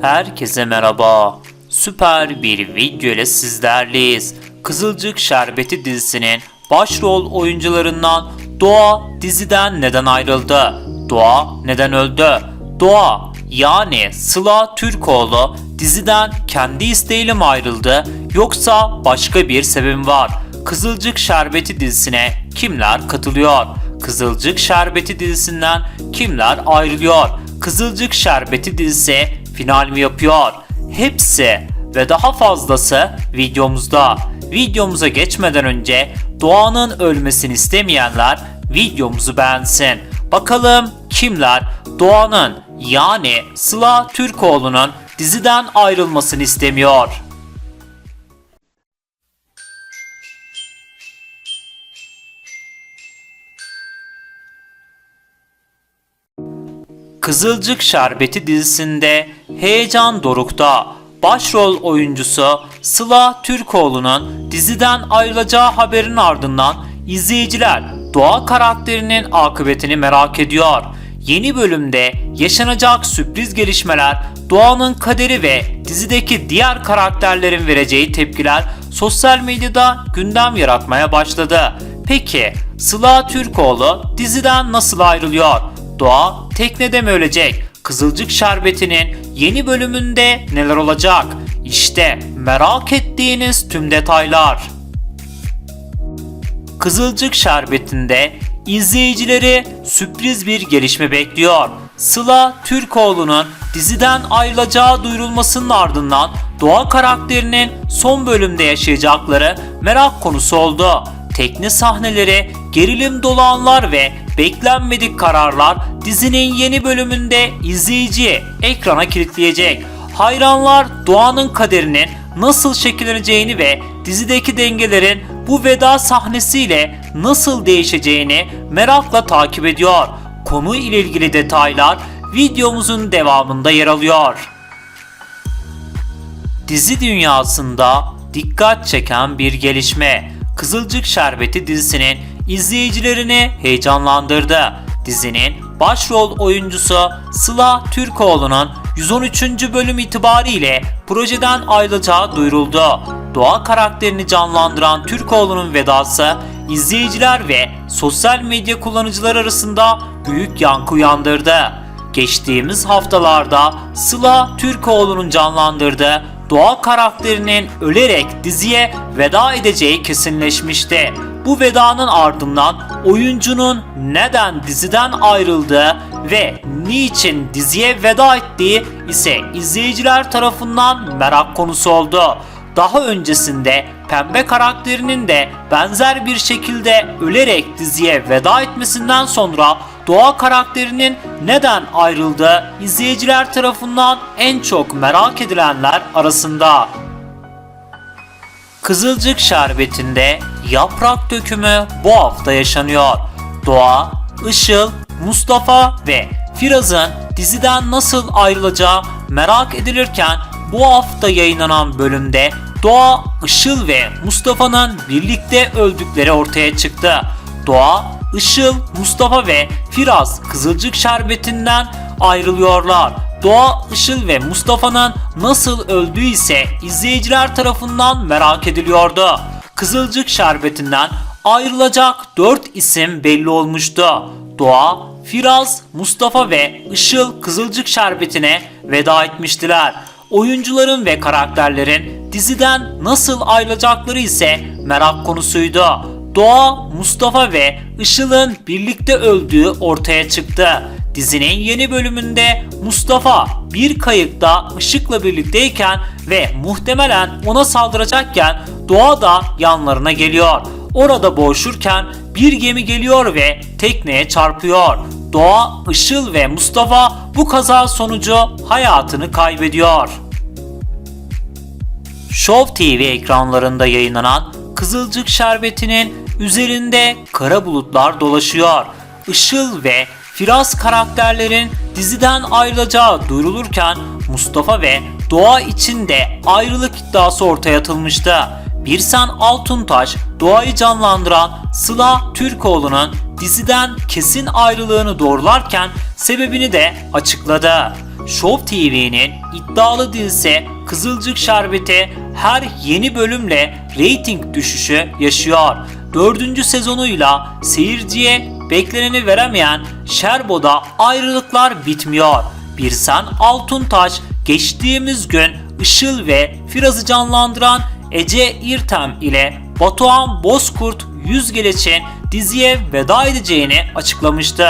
Herkese merhaba. Süper bir video ile sizlerleyiz. Kızılcık Şerbeti dizisinin başrol oyuncularından Doğa diziden neden ayrıldı? Doğa neden öldü? Doğa yani Sıla Türkoğlu diziden kendi isteğiyle mi ayrıldı yoksa başka bir sebebi var? Kızılcık Şerbeti dizisine kimler katılıyor? Kızılcık Şerbeti dizisinden kimler ayrılıyor? Kızılcık Şerbeti dizisi final mi yapıyor? Hepsi ve daha fazlası videomuzda. Videomuza geçmeden önce Doğan'ın ölmesini istemeyenler videomuzu beğensin. Bakalım kimler Doğan'ın yani Sıla Türkoğlu'nun diziden ayrılmasını istemiyor. Kızılcık Şerbeti dizisinde heyecan dorukta. Başrol oyuncusu Sıla Türkoğlu'nun diziden ayrılacağı haberin ardından izleyiciler Doğa karakterinin akıbetini merak ediyor. Yeni bölümde yaşanacak sürpriz gelişmeler, Doğan'ın kaderi ve dizideki diğer karakterlerin vereceği tepkiler sosyal medyada gündem yaratmaya başladı. Peki Sıla Türkoğlu diziden nasıl ayrılıyor? Doğa teknede mi ölecek? Kızılcık Şerbeti'nin yeni bölümünde neler olacak? İşte merak ettiğiniz tüm detaylar. Kızılcık Şerbeti'nde izleyicileri sürpriz bir gelişme bekliyor. Sıla Türkoğlu'nun diziden ayrılacağı duyurulmasının ardından Doğa karakterinin son bölümde yaşayacakları merak konusu oldu. Tekne sahneleri, gerilim dolu anlar ve beklenmedik kararlar dizinin yeni bölümünde izleyiciyi ekrana kilitleyecek. Hayranlar Doğan'ın kaderinin nasıl şekilleneceğini ve dizideki dengelerin bu veda sahnesiyle nasıl değişeceğini merakla takip ediyor. Konu ile ilgili detaylar videomuzun devamında yer alıyor. Dizi dünyasında dikkat çeken bir gelişme. Kızılcık Şerbeti dizisinin izleyicilerini heyecanlandırdı. Dizinin başrol oyuncusu Sıla Türkoğlu'nun 113. bölüm itibariyle projeden ayrılacağı duyuruldu. Doğa karakterini canlandıran Türkoğlu'nun vedası izleyiciler ve sosyal medya kullanıcılar arasında büyük yankı uyandırdı. Geçtiğimiz haftalarda Sıla Türkoğlu'nun canlandırdığı Doğa karakterinin ölerek diziye veda edeceği kesinleşmişti. Bu vedanın ardından oyuncunun neden diziden ayrıldığı ve niçin diziye veda ettiği ise izleyiciler tarafından merak konusu oldu. Daha öncesinde Pembe karakterinin de benzer bir şekilde ölerek diziye veda etmesinden sonra Doğa karakterinin neden ayrıldığı izleyiciler tarafından en çok merak edilenler arasında. Kızılcık Şerbeti'nde yaprak dökümü bu hafta yaşanıyor. Doğa, Işıl, Mustafa ve Firaz'ın diziden nasıl ayrılacağı merak edilirken bu hafta yayınlanan bölümde Doğa, Işıl ve Mustafa'nın birlikte öldükleri ortaya çıktı. Doğa, Işıl, Mustafa ve Firaz Kızılcık Şerbeti'nden ayrılıyorlar. Doğa, Işıl ve Mustafa'nın nasıl öldüğü ise izleyiciler tarafından merak ediliyordu. Kızılcık Şerbeti'nden ayrılacak 4 isim belli olmuştu. Doğa, Firaz, Mustafa ve Işıl Kızılcık Şerbeti'ne veda etmiştiler. Oyuncuların ve karakterlerin diziden nasıl ayrılacakları ise merak konusuydu. Doğa, Mustafa ve Işıl'ın birlikte öldüğü ortaya çıktı. Dizinin yeni bölümünde Mustafa bir kayıkta Işık'la birlikteyken ve muhtemelen ona saldıracakken Doğa da yanlarına geliyor. Orada boğuşurken bir gemi geliyor ve tekneye çarpıyor. Doğa, Işıl ve Mustafa bu kaza sonucu hayatını kaybediyor. Show TV ekranlarında yayınlanan Kızılcık Şerbeti'nin üzerinde kara bulutlar dolaşıyor. Işıl ve Firaz karakterlerin diziden ayrılacağı duyurulurken Mustafa ve Doğa için de ayrılık iddiası ortaya atılmıştı. Birsen Altuntaş Doğa'yı canlandıran Sıla Türkoğlu'nun diziden kesin ayrılığını doğrularken sebebini de açıkladı. Show TV'nin iddialı dizisi Kızılcık Şerbeti her yeni bölümle reyting düşüşü yaşıyor. Dördüncü sezonuyla seyirciye bekleneni veremeyen Şerbo'da ayrılıklar bitmiyor. Birsen Altuntaş geçtiğimiz gün Işıl ve Firaz'ı canlandıran Ece İrtem ile Batuhan Bozkurt Yüzgeleç'in diziye veda edeceğini açıklamıştı.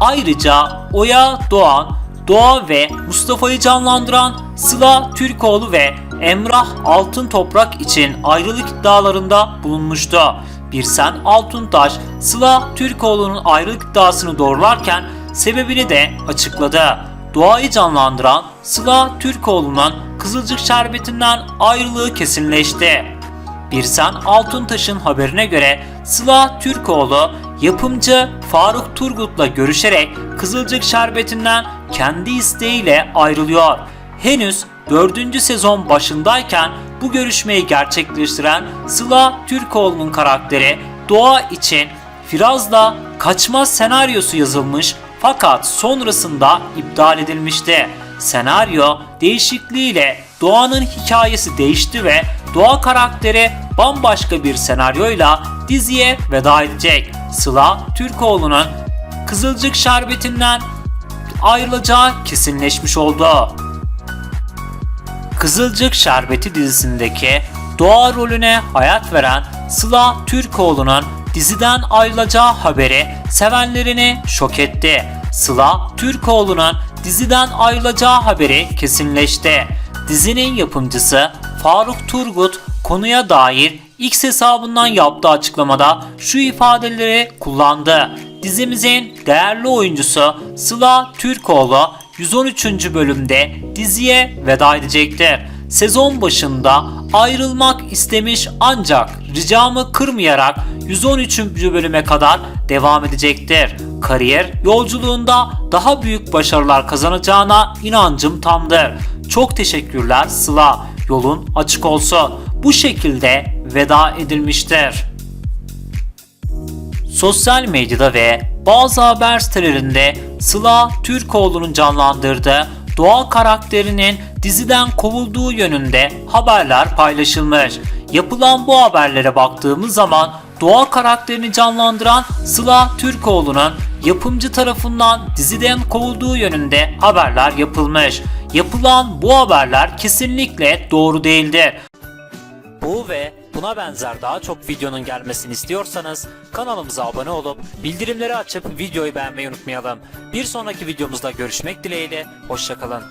Ayrıca Oya Doğan, Doğa ve Mustafa'yı canlandıran Sıla Türkoğlu ve Emrah Altın Toprak için ayrılık iddialarında bulunmuştu. Birsen Altuntaş, Sıla Türkoğlu'nun ayrılık iddiasını doğrularken sebebini de açıkladı. Doğayı canlandıran Sıla Türkoğlu'nun Kızılcık Şerbeti'nden ayrılığı kesinleşti. Birsen Altuntaş'ın haberine göre Sıla Türkoğlu yapımcı Faruk Turgut'la görüşerek Kızılcık Şerbeti'nden kendi isteğiyle ayrılıyor. Henüz 4. sezon başındayken bu görüşmeyi gerçekleştiren Sıla Türkoğlu'nun karakteri Doğa için Firaz'la kaçma senaryosu yazılmış fakat sonrasında iptal edilmişti. Senaryo değişikliğiyle Doğan'ın hikayesi değişti ve Doğa karakteri bambaşka bir senaryoyla diziye veda edecek. Sıla Türkoğlu'nun Kızılcık Şerbeti'nden ayrılacağı kesinleşmiş oldu. Kızılcık Şerbeti dizisindeki Doğa rolüne hayat veren Sıla Türkoğlu'nun diziden ayrılacağı haberi sevenlerini şok etti. Sıla Türkoğlu'nun diziden ayrılacağı haberi kesinleşti. Dizinin yapımcısı Faruk Turgut konuya dair X hesabından yaptığı açıklamada şu ifadeleri kullandı. Dizimizin değerli oyuncusu Sıla Türkoğlu 113. bölümde diziye veda edecektir. Sezon başında ayrılmak istemiş ancak ricamı kırmayarak 113. bölüme kadar devam edecektir. Kariyer yolculuğunda daha büyük başarılar kazanacağına inancım tamdır. Çok teşekkürler Sıla. Yolun açık olsun. Bu şekilde veda edilmiştir. Sosyal medyada ve bazı haber sitelerinde Sıla Türkoğlu'nun canlandırdığı Doğa karakterinin diziden kovulduğu yönünde haberler paylaşılmış. Yapılan bu haberlere baktığımız zaman Doğa karakterini canlandıran Sıla Türkoğlu'nun yapımcı tarafından diziden kovulduğu yönünde haberler yapılmış. Yapılan bu haberler kesinlikle doğru değildir. Buna benzer daha çok videonun gelmesini istiyorsanız kanalımıza abone olup bildirimleri açıp videoyu beğenmeyi unutmayalım. Bir sonraki videomuzda görüşmek dileğiyle, hoşçakalın.